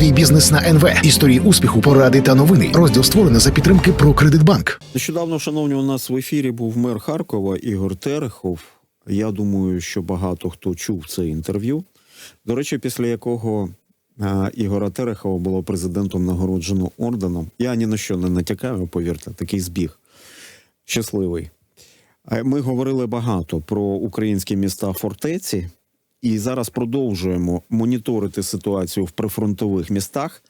Свій бізнес на НВ. Історії успіху, поради та новини. Розділ створений за підтримки про Кредитбанк. Нещодавно, шановні, у нас в ефірі був мер Харкова Ігор Терехов. Я думаю, що багато хто чув це інтерв'ю. До речі, після якого Ігора Терехова було президентом нагороджено орденом. Я ні на що не натякаю, повірте, такий збіг. Щасливий. Ми говорили багато про українські міста фортеці, і зараз продовжуємо моніторити ситуацію в прифронтових містах.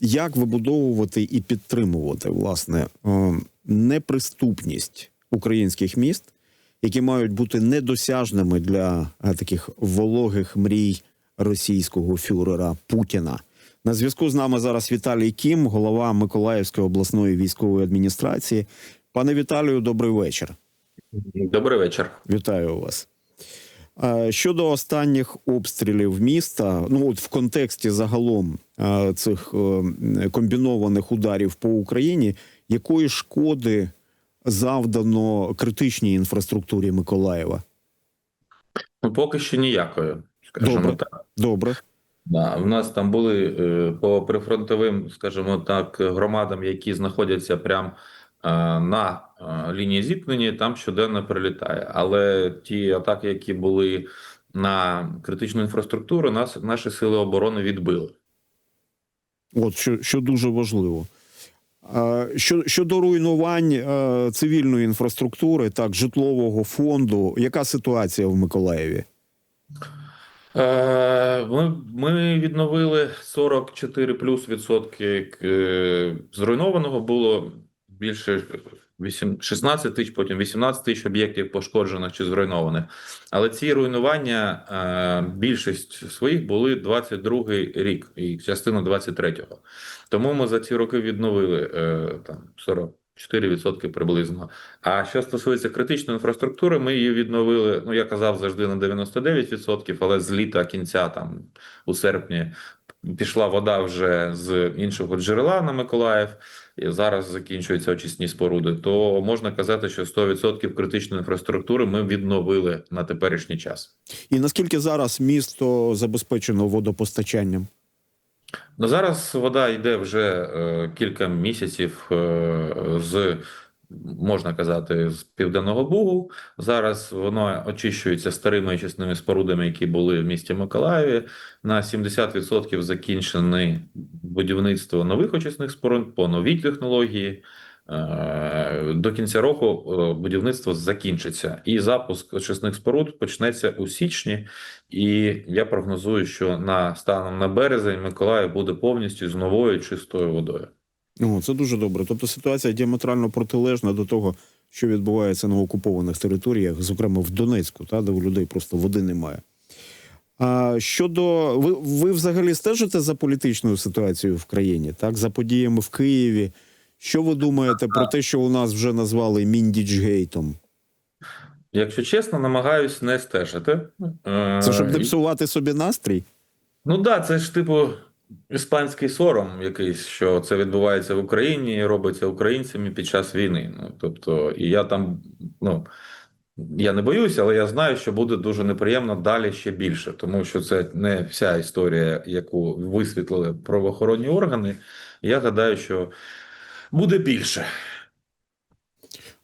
Як вибудовувати і підтримувати власне е, неприступність українських міст, які мають бути недосяжними для е, таких вологих мрій російського фюрера Путіна? На зв'язку з нами зараз Віталій Кім, голова Миколаївської обласної військової адміністрації. Пане Віталію, добрий вечір. Добрий вечір. Вітаю вас. Е, Щодо останніх обстрілів міста, ну от в контексті загалом е, цих е, комбінованих ударів по Україні, якої шкоди завдано критичній інфраструктурі Миколаєва? Ну, поки що ніякої, скажімо Добре. так. Добре, Да, в нас там були по прифронтовим, скажімо так, громадам, які знаходяться прямо на лінії зіткнення, там щоденно прилітає. Але ті атаки, які були на критичну інфраструктуру, нас наші сили оборони відбили. от що, що дуже важливо. Е, Що, щодо руйнувань е, цивільної інфраструктури, так, житлового фонду, яка ситуація в Миколаєві? Е, Ми, ми відновили 44 плюс відсотки е, зруйнованого було більше 8, 16 тисяч, потім 18 тисяч об'єктів пошкоджених чи зруйнованих. Але ці руйнування, е, більшість своїх були 22 рік і частина 23-го. Тому ми за ці роки відновили е, там 44% приблизно. А що стосується критичної інфраструктури, ми її відновили. Ну я казав завжди на 99%, але з літа кінця, там у серпні, пішла вода вже з іншого джерела на Миколаїв. Зараз закінчуються очисні споруди. То можна казати, що 100% критичної інфраструктури ми відновили на теперішній час. І наскільки зараз місто забезпечено водопостачанням? Ну зараз вода йде вже е, кілька місяців е, з можна казати з південного бугу. Зараз воно очищується старими очисними спорудами, які були в місті Миколаєві. На 70% закінчене будівництво нових очисних споруд по новій технології. Е, До кінця року е, будівництво закінчиться, і запуск очисних споруд почнеться у січні. І я прогнозую, що на станом на березень Миколаїв буде повністю з новою чистою водою. О, це дуже добре. Тобто ситуація діаметрально протилежна до того, що відбувається на окупованих територіях, зокрема в Донецьку, та де у людей просто води немає. А щодо ви, ви взагалі стежите за політичною ситуацією в країні, так за подіями в Києві. Що ви думаєте про те, що у нас вже назвали Міндічгейтом? Якщо чесно, намагаюсь не стежити. Е, Це щоб не псувати собі настрій? Ну да, це ж типу іспанський сором якийсь, що це відбувається в Україні і робиться українцями під час війни. Ну тобто, і я там, ну я не боюся, але я знаю, що буде дуже неприємно далі ще більше, тому що це не вся історія, яку висвітлили правоохоронні органи. Я гадаю, що буде більше.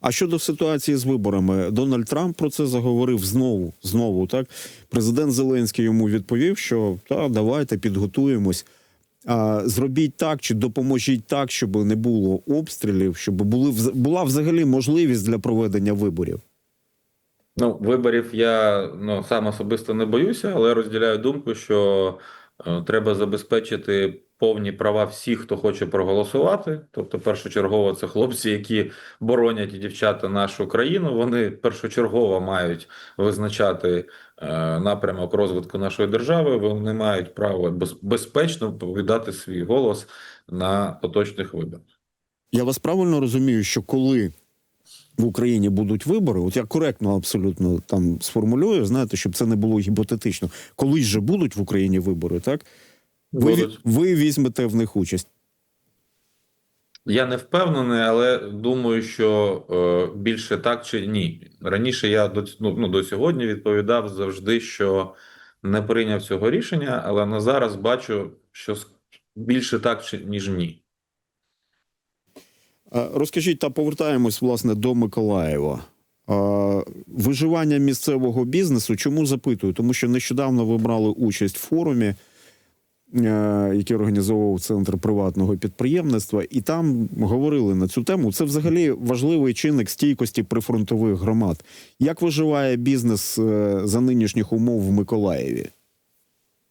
А щодо ситуації з виборами, Дональд Трамп про це заговорив знову. Знову так президент Зеленський йому відповів, що та давайте підготуємось. А, зробіть так чи допоможіть так, щоб не було обстрілів, щоб були була взагалі можливість для проведення виборів. Ну, виборів я ну, сам особисто не боюся, але розділяю думку, що треба забезпечити повні права всіх, хто хоче проголосувати. Тобто, першочергово це хлопці, які боронять дівчата нашу країну. Вони першочергово мають визначати е, напрямок розвитку нашої держави. Вони мають право безпечно віддати свій голос на поточних виборах. Я вас правильно розумію, що коли в Україні будуть вибори, от я коректно абсолютно там сформулюю, знаєте, щоб це не було гіпотетично. Колись же будуть в Україні вибори, так? Ви, ви візьмете в них участь. Я не впевнений, але думаю, що е, більше так чи ні. Раніше я до ну, ну, до сьогодні відповідав завжди, що не прийняв цього рішення, але на зараз бачу, що більше так, чи- ніж ні. Е, Розкажіть та повертаємось власне до Миколаєва. Е, Виживання місцевого бізнесу. Чому запитую? Тому що нещодавно ви брали участь в форумі, е, який організовував центр приватного підприємництва, і там говорили на цю тему. Це взагалі важливий чинник стійкості прифронтових громад. Як виживає бізнес е, за нинішніх умов в Миколаєві?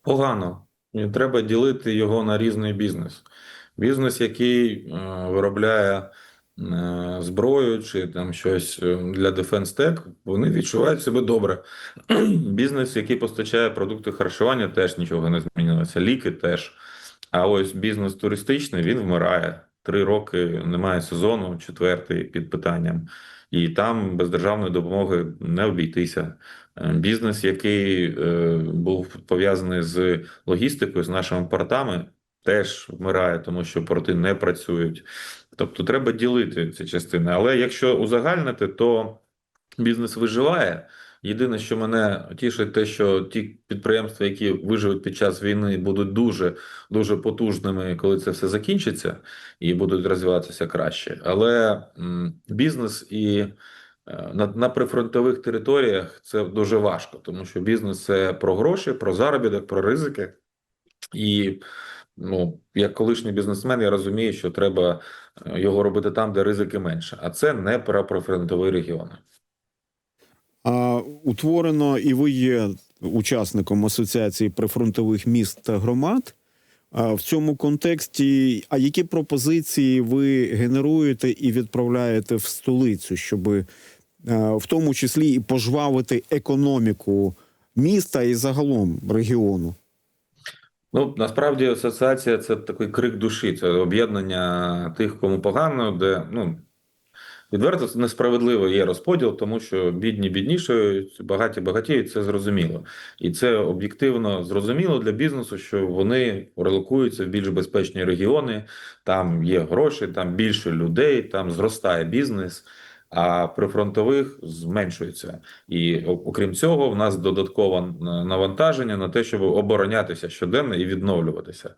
Погано. Треба ділити його на різний бізнес. Бізнес, який е, виробляє е, зброю чи там щось е, для Tech, вони відчувають себе добре. Бізнес, який постачає продукти харчування, теж нічого не змінилося. Ліки теж. А ось бізнес туристичний він вмирає. Три роки немає сезону, четвертий під питанням. І там без державної допомоги не обійтися. Бізнес, який е, був пов'язаний з логістикою, з нашими портами, теж вмирає, тому що порти не працюють. Тобто треба ділити ці частини. Але якщо узагальнити, то бізнес виживає. Єдине, що мене тішить, те, що ті підприємства, які виживуть під час війни, будуть дуже дуже потужними, коли це все закінчиться, і будуть розвиватися краще. Але бізнес і е, на, на прифронтових територіях це дуже важко, тому що бізнес це про гроші, про заробіток, про ризики. І ну, як колишній бізнесмен, я розумію, що треба е, його робити там, де ризики менше. А це не про прифронтові регіони. А утворено, і ви є учасником асоціації прифронтових міст та громад. А в цьому контексті, а які пропозиції ви генеруєте і відправляєте в столицю, щоб е, в тому числі і пожвавити економіку міста і загалом регіону? Ну, насправді асоціація це такий крик душі, це об'єднання тих, кому погано, де ну відверто несправедливо є розподіл, тому що бідні біднішають, багаті багатіють, це зрозуміло. І це об'єктивно зрозуміло для бізнесу, що вони релокуються в більш безпечні регіони, там є гроші, там більше людей, там зростає бізнес. А прифронтових зменшується, і окрім цього, в нас додаткове навантаження на те, щоб оборонятися щоденно і відновлюватися.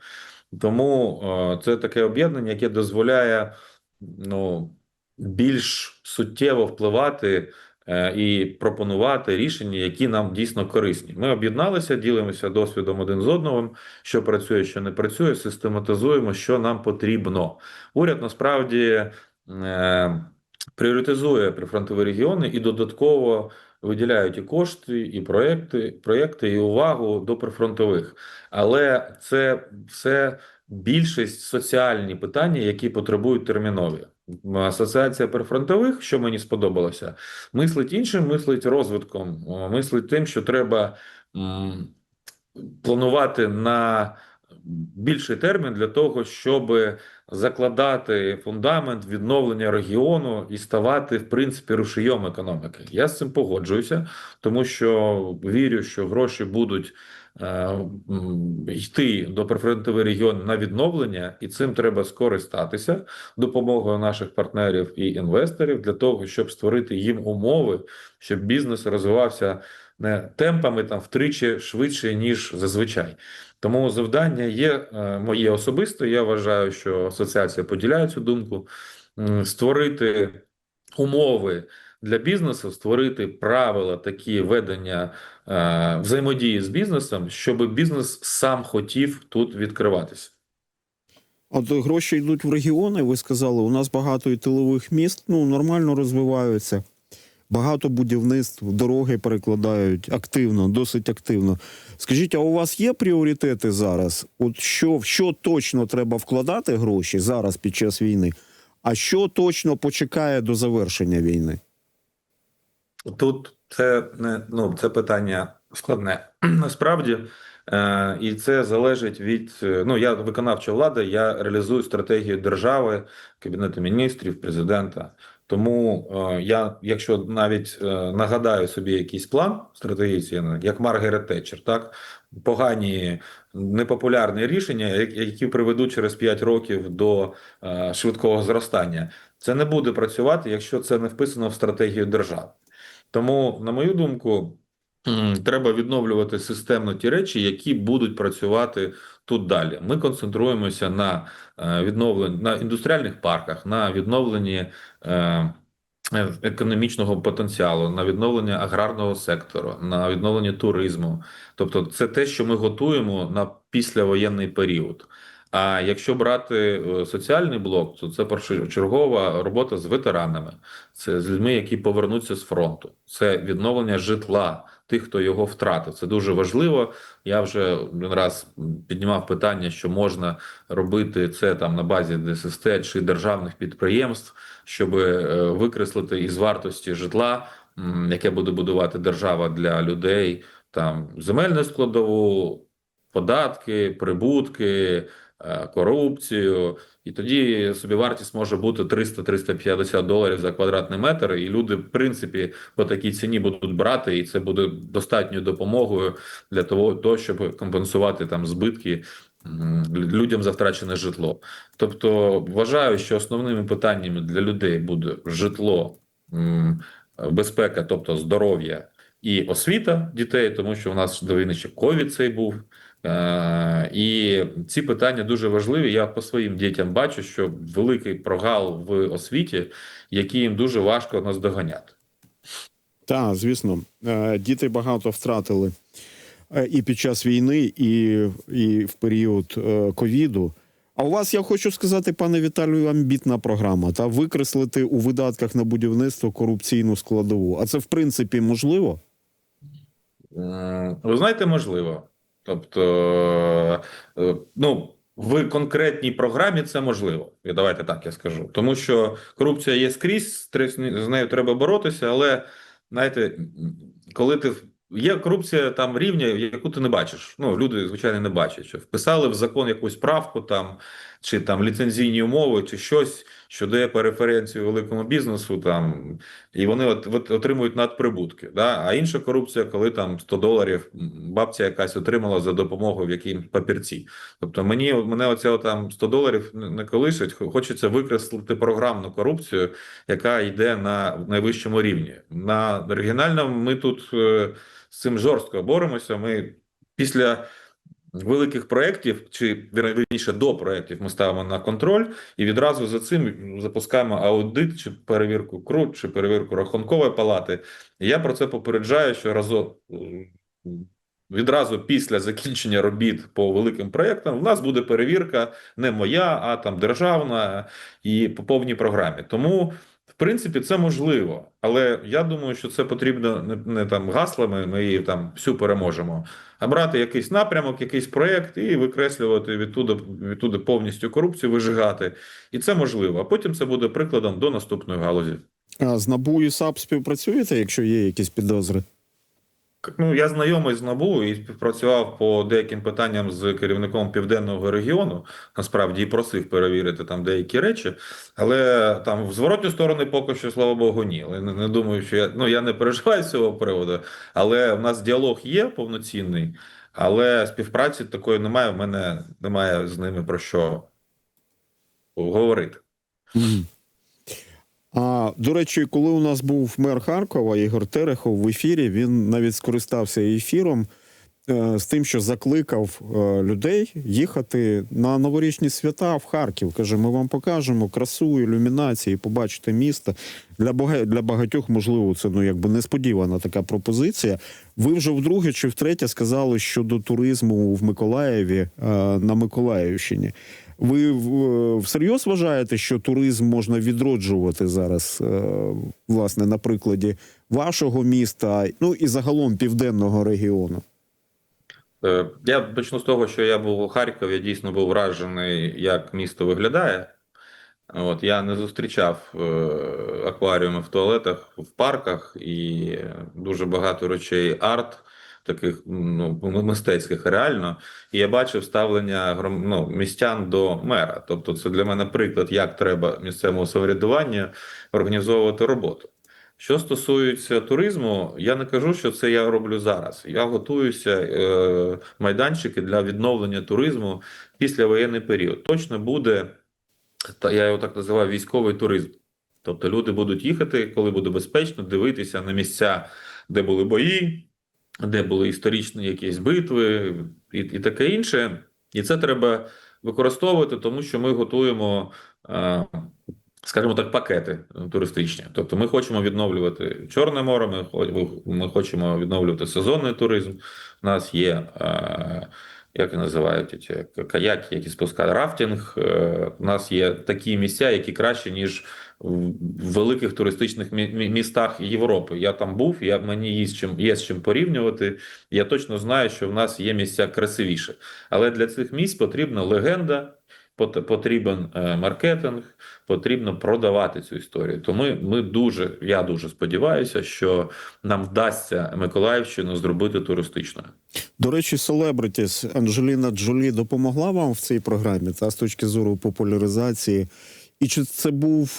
Тому це таке об'єднання, яке дозволяє ну, більш суттєво впливати е, і пропонувати рішення, які нам дійсно корисні. Ми об'єдналися, ділимося досвідом один з одним, що працює, що не працює, систематизуємо, що нам потрібно. Уряд насправді. Е, пріоритизує прифронтові регіони і додатково виділяють і кошти, і проекти, проекти, і увагу до прифронтових. Але це все більшість соціальні питання, які потребують термінові. Асоціація прифронтових, що мені сподобалося, мислить іншим, мислить розвитком, мислить тим, що треба планувати на більший термін для того, щоб закладати фундамент відновлення регіону і ставати, в принципі, рушієм економіки. Я з цим погоджуюся, тому що вірю, що гроші будуть е, йти до прифронтових регіонів на відновлення, і цим треба скористатися допомогою наших партнерів і інвесторів для того, щоб створити їм умови, щоб бізнес розвивався темпами там втричі швидше ніж зазвичай. Тому завдання є е, моє особисте. Я вважаю, що асоціація поділяє цю думку. Створити умови для бізнесу, створити правила такі ведення е, взаємодії з бізнесом, щоб бізнес сам хотів тут відкриватися. От гроші йдуть в регіони. Ви сказали, у нас багато і тилових міст, ну нормально розвиваються. Багато будівництв, дороги перекладають активно, досить активно. Скажіть, а у вас є пріоритети зараз? От що, в що точно треба вкладати гроші зараз під час війни, а що точно почекає до завершення війни? Тут це не ну це питання складне насправді, е, і це залежить від е, ну я виконавча влада, я реалізую стратегію держави, кабінету міністрів, президента. Тому е, я, якщо навіть е, нагадаю собі якийсь план стратегічний, як Маргарет Тетчер, так погані непопулярні рішення, які приведуть через 5 років до е, швидкого зростання, це не буде працювати, якщо це не вписано в стратегію держави. Тому, на мою думку, треба відновлювати системно ті речі, які будуть працювати тут далі. Ми концентруємося на е, відновленні на індустріальних парках, на відновленні. е, е, Економічного потенціалу на відновлення аграрного сектору, на відновлення туризму, тобто це те, що ми готуємо на післявоєнний період. А якщо брати соціальний блок, то це першочергова робота з ветеранами, це з людьми, які повернуться з фронту, це відновлення житла тих, хто його втратив. Це дуже важливо. Я вже один раз піднімав питання, що можна робити це там на базі ДССТ чи державних підприємств, щоб е, викреслити із вартості житла, яке буде будувати держава для людей, там земельну складову, податки, прибутки, е, корупцію. І тоді собівартість може бути 300-350 доларів за квадратний метр, і люди, в принципі, по такій ціні будуть брати, і це буде достатньою допомогою для того, того щоб компенсувати там збитки людям за втрачене житло. Тобто, вважаю, що основними питаннями для людей буде житло, безпека, тобто здоров'я і освіта дітей, тому що у нас до війни ще ковід цей був. Е, І ці питання дуже важливі. Я по своїм дітям бачу, що великий прогал в освіті, який їм дуже важко наздоганяти. Так, звісно, Е, діти багато втратили е, і під час війни, і, і в період ковіду. А у вас я хочу сказати, пане Віталію, амбітна програма та викреслити у видатках на будівництво корупційну складову. А це в принципі можливо? Ви знаєте, можливо. Тобто, е, ну, в конкретній програмі це можливо. І давайте так я скажу. Тому що корупція є скрізь, з нею треба боротися, але знаєте, коли ти є корупція там рівня, яку ти не бачиш. Ну, люди, звичайно, не бачать, що вписали в закон якусь правку там, чи там ліцензійні умови, чи щось, що дає преференцію великому бізнесу, там і вони от, от отримують надприбутки. Да? А інша корупція, коли там 100 доларів бабця якась отримала за допомогою в якійсь папірці. Тобто мені мене оця там 100 доларів не колишить. Хочеться викреслити програмну корупцію, яка йде на найвищому рівні. На регіональному ми тут е, з цим жорстко боремося. Ми після. Великих проєктів, чи вірніше до проєктів ми ставимо на контроль і відразу за цим запускаємо аудит чи перевірку КРУ, чи перевірку рахункової палати. І я про це попереджаю, що разом відразу після закінчення робіт по великим проєктам в нас буде перевірка не моя, а там державна і по повній програмі. Тому. В принципі, це можливо, але я думаю, що це потрібно не, не там гаслами, ми її там всю переможемо, а брати якийсь напрямок, якийсь проект і викреслювати відтуди, відтуди повністю корупцію, вижигати. І це можливо. А потім це буде прикладом до наступної галузі. А з НАБУ і САП співпрацюєте, якщо є якісь підозри? Ну, я знайомий з НАБУ і співпрацював по деяким питанням з керівником південного регіону. Насправді і просив перевірити там деякі речі, але там в зворотню сторону поки що, слава Богу, ні. Не, не думаю, що я ну я не переживаю з цього приводу. Але в нас діалог є повноцінний, але співпраці такої немає. В мене немає з ними про що говорити. А до речі, коли у нас був мер Харкова Ігор Терехов в ефірі, він навіть скористався ефіром е, з тим, що закликав е, людей їхати на новорічні свята в Харків. Каже: ми вам покажемо красу, ілюмінації, побачите місто. Для бага- для багатьох, можливо, це ну якби несподівана така пропозиція. Ви вже вдруге чи втретє сказали щодо туризму в Миколаєві е, на Миколаївщині. Ви всерйоз вважаєте, що туризм можна відроджувати зараз, е, власне, на прикладі вашого міста, ну і загалом південного регіону? Е, Я почну з того, що я був у Харкові, я дійсно був вражений, як місто виглядає. От я не зустрічав е, акваріуми в туалетах, в парках і дуже багато речей арт, таких ну, мистецьких реально. І я бачив ставлення ну, містян до мера. Тобто, це для мене приклад, як треба місцевому самоврядуванню організовувати роботу. Що стосується туризму, я не кажу, що це я роблю зараз. Я готуюся е, майданчики для відновлення туризму після воєнний період. Точно буде, та я його так називаю, військовий туризм. Тобто люди будуть їхати, коли буде безпечно, дивитися на місця, де були бої, де були історичні якісь битви і, і таке інше. І це треба використовувати, тому що ми готуємо, е, скажімо так, пакети туристичні. Тобто ми хочемо відновлювати Чорне море, ми, ми хочемо відновлювати сезонний туризм. У нас є, е, як називають ці каяки, які спускають рафтинг. Е, У нас є такі місця, які краще, ніж в великих туристичних мі- мі- містах Європи. Я там був, я, мені є з чим, є з чим порівнювати. Я точно знаю, що в нас є місця красивіше. Але для цих місць потрібна легенда, пот- потрібен е, маркетинг, потрібно продавати цю історію. Тому ми, ми дуже, я дуже сподіваюся, що нам вдасться Миколаївщину зробити туристичною. До речі, селебритіс Анджеліна Джолі допомогла вам в цій програмі та з точки зору популяризації. І чи це був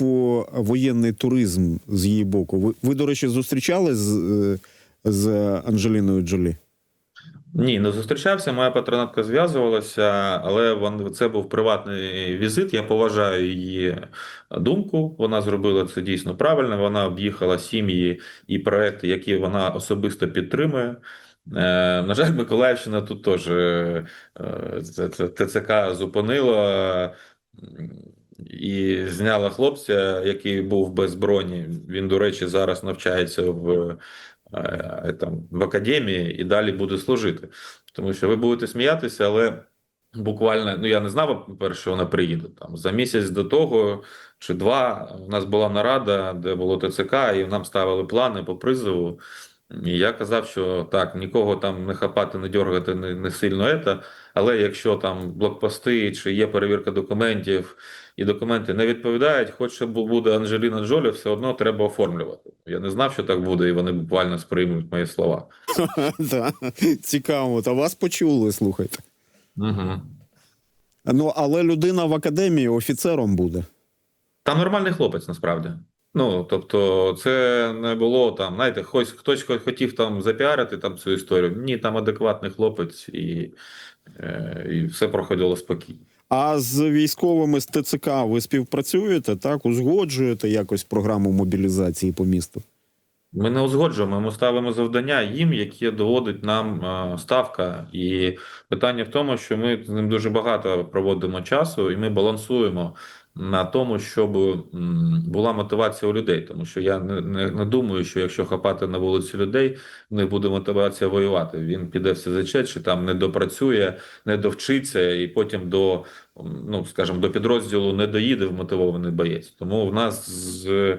воєнний туризм з її боку? Ви, ви до речі, зустрічались з, е, з Анджеліною Джолі? Ні, не зустрічався. Моя патронатка зв'язувалася, але це був приватний візит. Я поважаю її думку. Вона зробила це дійсно правильно. Вона об'їхала сім'ї і проекти, які вона особисто підтримує. Е, на жаль, Миколаївщина тут теж е, ТЦК зупинила і зняла хлопця, який був без броні. Він, до речі, зараз навчається в е, там, в академії і далі буде служити. Тому що ви будете сміятися, але буквально, ну я не знав, по-перше, що вона приїде. Там за місяць до того чи два у нас була нарада, де було ТЦК, і нам ставили плани по призову. І я казав, що так, нікого там не хапати, не дергати не, не сильно ета, але якщо там блокпости чи є перевірка документів, і документи не відповідають, хоч щоб буде Анджеліна Джолі, все одно треба оформлювати. Я не знав, що так буде, і вони буквально сприймуть мої слова. Цікаво, та вас почули, слухайте. Угу. Ну, але людина в академії офіцером буде. Та нормальний хлопець насправді. Ну тобто, це не було там, знаєте, хтось хтось хотів там запіарити там цю історію. Ні, там адекватний хлопець, і, е, і все проходило спокійно. А з військовими з ТЦК ви співпрацюєте, так? Узгоджуєте якось програму мобілізації по місту? Ми не узгоджуємо, ми ставимо завдання їм, які доводить нам е, ставка. І питання в тому, що ми з ним дуже багато проводимо часу, і ми балансуємо на тому, щоб була мотивація у людей. Тому що я не, не, не думаю, що якщо хапати на вулиці людей, в них буде мотивація воювати. Він піде в СЗЧ, чи там не допрацює, не довчиться, і потім до ну скажімо, до підрозділу не доїде вмотивований боєць. Тому в нас з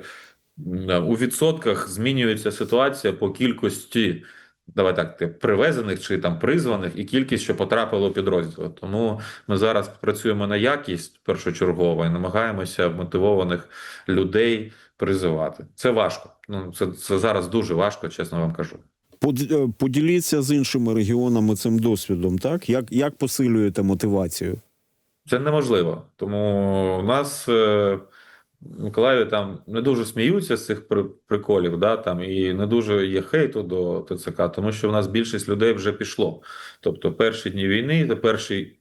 у відсотках змінюється ситуація по кількості, давай так, привезених чи там призваних, і кількість, що потрапило у підрозділ. Тому ми зараз працюємо на якість першочергово і намагаємося мотивованих людей призивати. Це важко. Ну це, це зараз дуже важко, чесно вам кажу. Е, Поділіться з іншими регіонами цим досвідом, так? Як, як посилюєте мотивацію? Це неможливо. Тому у нас е, Миколаєві там не дуже сміються з цих приколів, да, там, і не дуже є хейту до ТЦК, тому що в нас більшість людей вже пішло. Тобто, перші дні війни та перший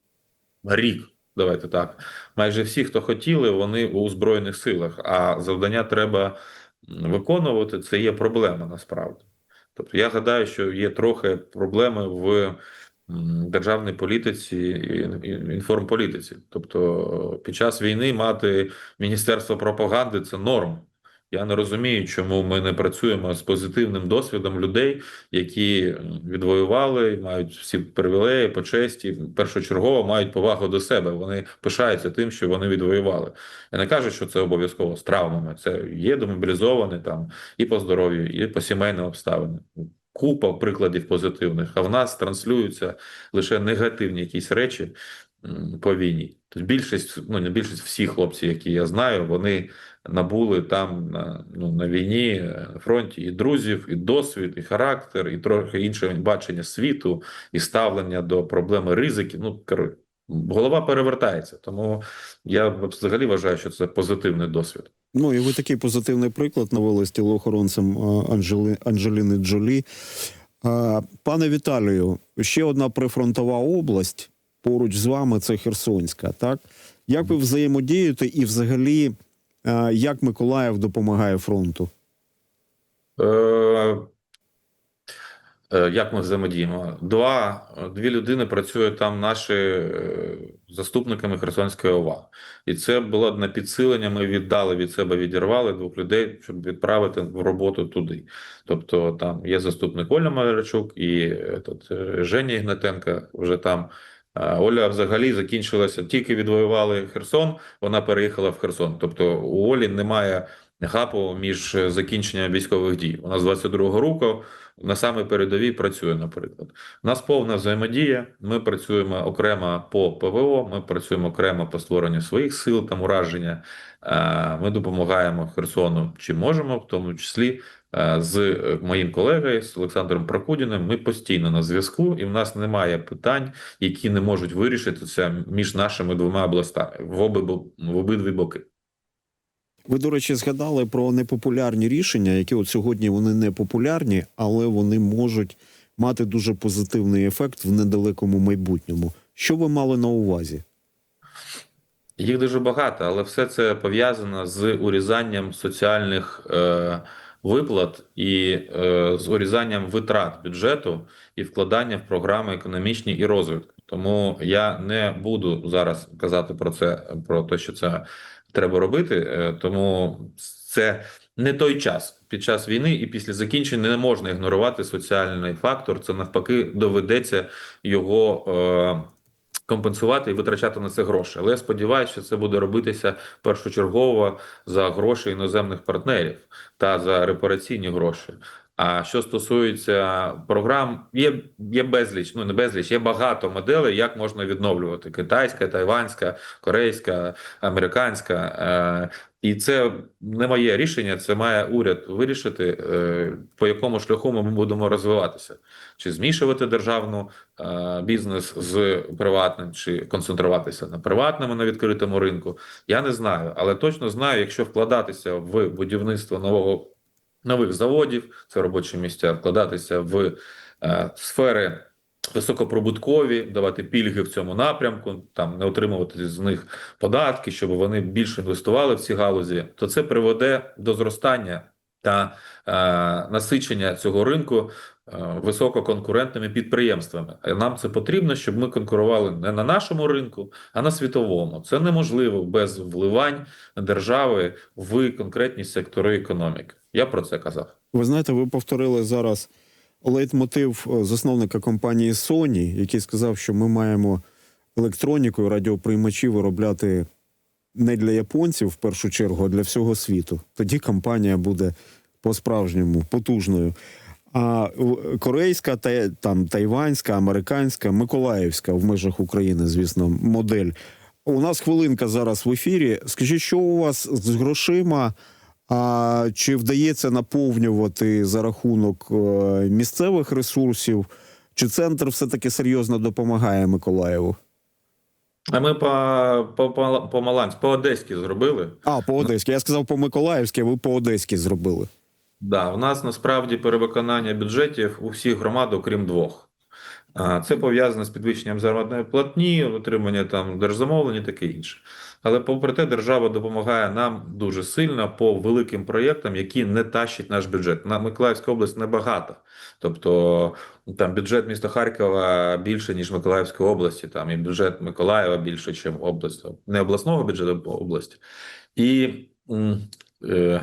рік, давайте так, майже всі, хто хотіли, вони у Збройних силах, а завдання треба виконувати. Це є проблема насправді. Тобто, я гадаю, що є трохи проблеми в державній політиці інформполітиці. Тобто, під час війни мати міністерство пропаганди це норм. Я не розумію, чому ми не працюємо з позитивним досвідом людей, які відвоювали, мають всі привілеї, почесті, першочергово мають повагу до себе. Вони пишаються тим, що вони відвоювали. Я не кажу, що це обов'язково з травмами. Це є демобілізовані там і по здоров'ю, і по сімейним обставинам. Купа прикладів позитивних, а в нас транслюються лише негативні якісь речі по війні. Тобто більшість, ну не більшість всіх хлопці, які я знаю, вони набули там на, ну, на війні, е, фронті і друзів, і досвід, і характер, і трохи інше бачення світу, і ставлення до проблеми ризиків. Ну, коротше, голова перевертається. Тому я взагалі вважаю, що це позитивний досвід. Ну і ви такий позитивний приклад навели з тілоохоронцем е, Анджели, Анджеліни Джолі. Е, Пане Віталію, ще одна прифронтова область поруч з вами це Херсонська. Так як ви взаємодієте, і взагалі е, як Миколаїв допомагає фронту? Е, Як ми взаємодіємо? Два, дві людини працюють там наші е, заступниками Херсонської ОВА. І це було на підсилення. Ми віддали від себе, відірвали двох людей, щоб відправити в роботу туди. Тобто там є заступник Оля Малярчук і е, тут, Женя Ігнатенко вже там. Оля взагалі закінчилася, тільки відвоювали Херсон, вона переїхала в Херсон. Тобто у Олі немає гапу між закінченням військових дій. Вона з 22-го року на саме передовій працює, наприклад. У нас повна взаємодія. Ми працюємо окремо по ПВО, ми працюємо окремо по створенню своїх сил там ураження. Е, Ми допомагаємо Херсону, чи можемо, в тому числі е, з е, моїм колегою з Олександром Прокудіним. Ми постійно на зв'язку, і в нас немає питань, які не можуть вирішитися між нашими двома областями в обидві боки. Ви, до речі, згадали про непопулярні рішення, які от сьогодні вони не популярні, але вони можуть мати дуже позитивний ефект в недалекому майбутньому. Що ви мали на увазі? Їх дуже багато, але все це пов'язано з урізанням соціальних е, виплат і е, з урізанням витрат бюджету і вкладання в програми економічні і розвитку. Тому я не буду зараз казати про це, про те, що це треба робити, е, тому це не той час. Під час війни і після закінчення не можна ігнорувати соціальний фактор. Це навпаки доведеться його. Е, компенсувати і витрачати на це гроші. Але я сподіваюся, що це буде робитися першочергово за гроші іноземних партнерів та за репараційні гроші. А що стосується програм, є є безліч, ну не безліч, є багато моделей, як можна відновлювати: китайська, тайванська, корейська, американська. Е, і це не моє рішення, це має уряд вирішити, е, по якому шляху ми будемо розвиватися, чи змішувати державну е, бізнес з приватним, чи концентруватися на приватному на відкритому ринку. Я не знаю, але точно знаю, якщо вкладатися в будівництво нового нових заводів, це робочі місця, вкладатися в е, сфери високоприбуткові, давати пільги в цьому напрямку, там не отримувати з них податки, щоб вони більше інвестували в ці галузі, то це приведе до зростання та е, насичення цього ринку висококонкурентними підприємствами. Нам це потрібно, щоб ми конкурували не на нашому ринку, а на світовому. Це неможливо без вливань держави в конкретні сектори економіки. Я про це казав. Ви знаєте, ви повторили зараз лейтмотив е, засновника компанії Sony, який сказав, що ми маємо електроніку і радіоприймачі виробляти не для японців в першу чергу, а для всього світу. Тоді компанія буде по-справжньому потужною. А корейська, та там тайванська, американська, миколаївська в межах України, звісно, модель. У нас хвилинка зараз в ефірі. Скажіть, що у вас з грошима? А чи вдається наповнювати за рахунок е, місцевих ресурсів? Чи центр все-таки серйозно допомагає Миколаєву? А ми по, по, по, по Маланськ, по Одеськи зробили. А, по Одеськи. Я сказав по Миколаївськи, а ви по Одеськи зробили. Да, у нас насправді перевиконання бюджетів у всіх громад, окрім двох. Це пов'язано з підвищенням заробітної платні, отримання там і таке інше. Але попри те, держава допомагає нам дуже сильно по великим проєктам, які не тащать наш бюджет. На Миколаївська область небагато. Тобто там бюджет міста Харкова більше, ніж Миколаївської області, там і бюджет Миколаєва більше, ніж область, не обласного бюджету, а області. І е,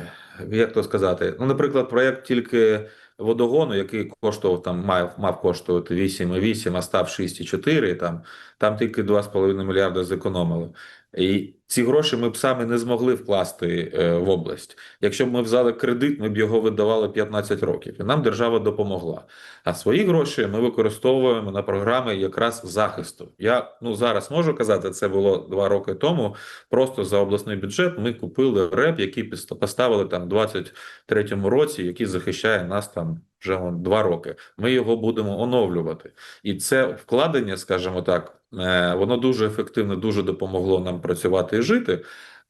як то сказати, ну, наприклад, проєкт тільки водогону, який коштував там, мав, мав коштувати 8,8, а став 6,4, там, там тільки 2,5 мільярда зекономили. І ці гроші ми б самі не змогли вкласти е, в область. Якщо б ми взяли кредит, ми б його видавали 15 років, і нам держава допомогла. А свої гроші ми використовуємо на програми якраз захисту. Я ну зараз можу казати, це було два роки тому. Просто за обласний бюджет ми купили реп, який поставили там в 23-му році, який захищає нас там вже два роки. Ми його будемо оновлювати. І це вкладення, скажімо так, воно дуже ефективно, дуже допомогло нам працювати і жити,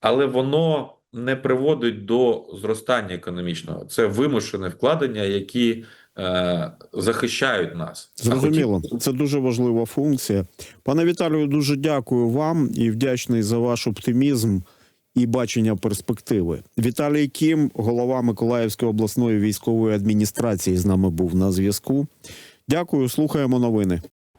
але воно не приводить до зростання економічного. Це вимушені вкладення, які е, захищають нас. Зрозуміло, це дуже важлива функція. Пане Віталію, дуже дякую вам і вдячний за ваш оптимізм і бачення перспективи. Віталій Кім, голова Миколаївської обласної військової адміністрації, з нами був на зв'язку. Дякую, слухаємо новини.